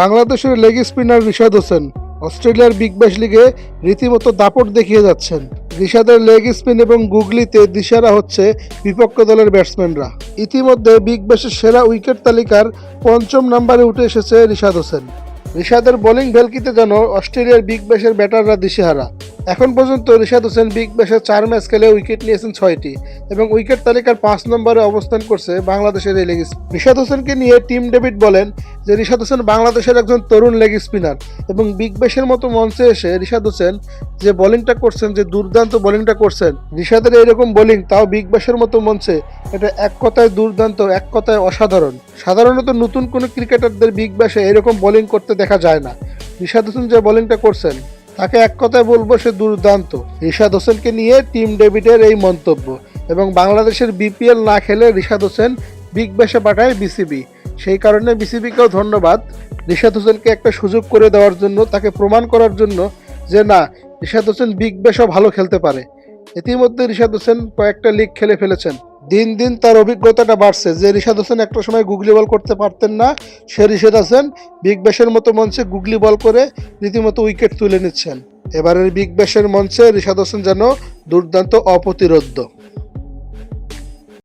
বাংলাদেশের leg spinner Rishad Hossain, অস্ট্রেলিয়ার Big Bash লিগে রীতিমতো দাপট দেখিয়ে যাচ্ছেন। রিশাদের লেগ স্পিন এবং গুগলিতে দিশারা হচ্ছে বিপক্ষ দলের ব্যাটসম্যানরা ইতিমধ্যে বিগ ব্যাশের সেরা উইকেট তালিকার পঞ্চম নম্বরে উঠে এসেছে রিশাদ হোসেন। রিশাদের বোলিং ভেলকিতে যেন অস্ট্রেলিয়ার বিগ ব্যাশের ব্যাটাররা দিশেহারা। এখন পর্যন্ত রিশাদ হোসেন বিগ ব্যাশের চার ম্যাচ খেলে উইকেট নিয়েছেন ছয়টি এবং উইকেট তালিকার পাঁচ নম্বরে অবস্থান করছে বাংলাদেশের এই লেগ রিশাদ হোসেনকে নিয়ে টিম ডেভিড বলেন যে রিশাদ হোসেন বাংলাদেশের একজন তরুণ লেগ স্পিনার এবং বিগ ব্যাশের মতো মঞ্চে এসে রিশাদ হোসেন যে বোলিংটা করছেন, যে দুর্দান্ত বোলিংটা করছেন, রিশাদের এরকম বোলিং তাও বিগ ব্যাশের মতো মঞ্চে, এটা এক কথায় দুর্দান্ত, এক কথায় অসাধারণ। সাধারণত নতুন কোনো ক্রিকেটারদের বিগ ব্যাশে এরকম বোলিং করতে দেখা যায় না। রিশাদ হোসেন যে বোলিংটা করছেন, তাকে এক কথায় বলব সে দুর্দান্ত। রিশাদ হোসেনকে নিয়ে টিম ডেভিডের এই মন্তব্য এবং বাংলাদেশের বিপিএল না খেলে রিশাদ হোসেন বিগ ব্যাশে পাঠায় বিসিবি। সেই কারণে বিসিবিকেও ধন্যবাদ। রিশাদ হোসেনকে একটা সুযোগ করে দেওয়ার জন্য, তাকে প্রমাণ করার জন্য যে না রিশাদ হোসেন বিগ ব্যাশও ভালো খেলতে পারে। ইতিমধ্যে রিশাদ হোসেন কয়েকটা লিগ খেলে ফেলেছেন। দিন দিন তার অভিজ্ঞতাটা বাড়ছে। যে রিশাদ হোসেন একটা সময় গুগলি বল করতে পারতেন না, সে রিশাদ হোসেন বিগ ব্যাশের মতো মঞ্চে গুগলি বল করে রীতিমতো উইকেট তুলে নিচ্ছেন। এবারের বিগ ব্যাশের মঞ্চে রিশাদ হোসেন যেন দুর্দান্ত অপ্রতিরোধ্য।